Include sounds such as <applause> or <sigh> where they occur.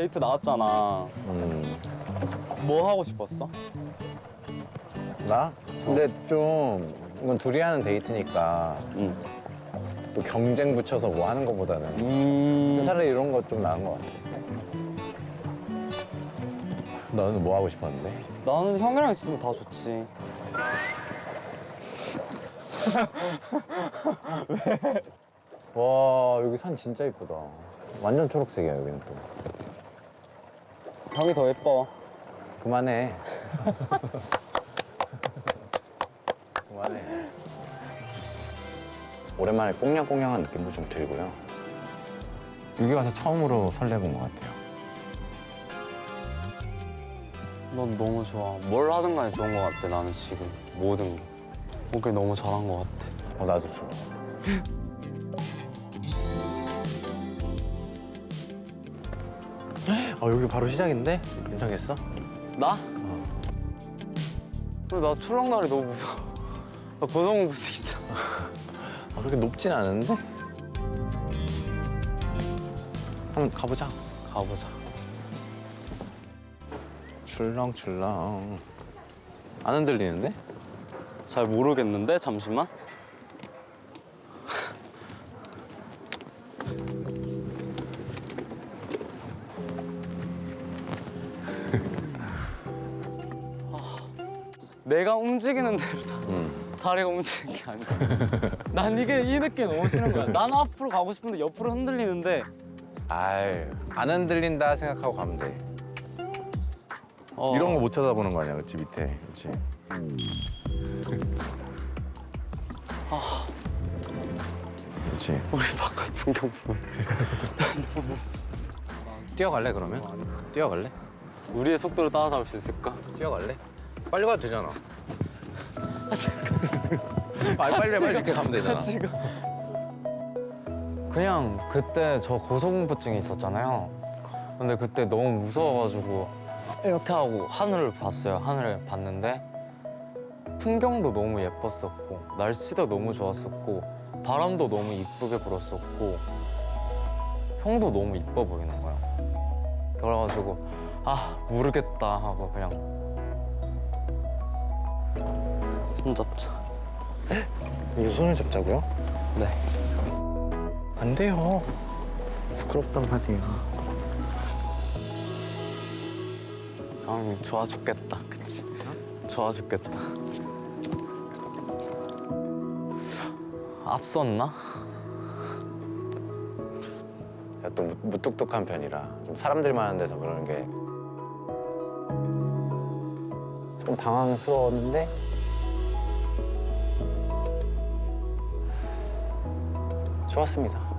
데이트 나왔잖아. 음, 뭐 하고 싶었어? 나? 근데 좀 이건 둘이 하는 데이트니까 응. 또 경쟁 붙여서 뭐 하는 것보다는 음. 차라리 이런 거 좀 나은 것 같아. 너는 뭐 하고 싶었는데? 나는 형이랑 있으면 다 좋지. <laughs> 와 여기 산 진짜 이쁘다. 완전 초록색이야 여기는 또. 형이 더 예뻐. 그만해. 그만해. 오랜만에 꽁냥꽁냥한 느낌도 좀 들고요. 여기 와서 처음으로 설레본 것 같아요. 넌 너무 좋아. 뭘 하든 간에 좋은 것 같아, 나는 지금. 모든 거. 오길 너무 잘한 것 같아. 어, 나도 좋아. 여기 바로 시작인데? 괜찮겠어? 나? 근데 나 출렁다리 너무 무서워. <laughs> 나 고성공부증 있잖아. 아, 그렇게 높진 않은데? 한번 가보자. 가보자. 출렁출렁. 안 흔들리는데? 잘 모르겠는데, 잠시만. 내가 움직이는 대로 다 응. 다리가 움직이는 게 아니잖아. 난 이게 이 느낌이 너무 싫은 거야. 난 앞으로 가고 싶은데 옆으로 흔들리는데 아이, 안 흔들린다 생각하고 가면 돼. 어, 이런 거못 쳐다보는 거 아니야, 그치, 밑에. 그치. 그치. 우리 바깥 풍경 보면 <laughs> 뛰어갈래, 그러면? 뛰어갈래? 우리의 속도를 따라잡을 수 있을까? 뛰어갈래? 빨리 가도 되잖아. 빨리, 빨리, 빨리 이렇게 가면 되잖아. 지금 그냥 그때 저 고소공포증이 있었잖아요. 근데 그때 너무 무서워가지고 이렇게 하고 하늘을 봤어요. 하늘을 봤는데 풍경도 너무 예뻤었고 날씨도 너무 좋았었고 바람도 너무 이쁘게 불었었고 형도 너무 이뻐 보이는 거야. 그래가지고 아 모르겠다 하고 그냥 손 잡자. 우리 손을 잡자고요? 네. 안 돼요. 부끄럽단 말이에요. 형 좋아 죽겠다. 그치? 좋아 죽겠다. 앞섰나? 야, 또 무- 무뚝뚝한 편이라 좀 사람들 많은 데서 그러는 게 좀 당황스러웠는데 좋았습니다.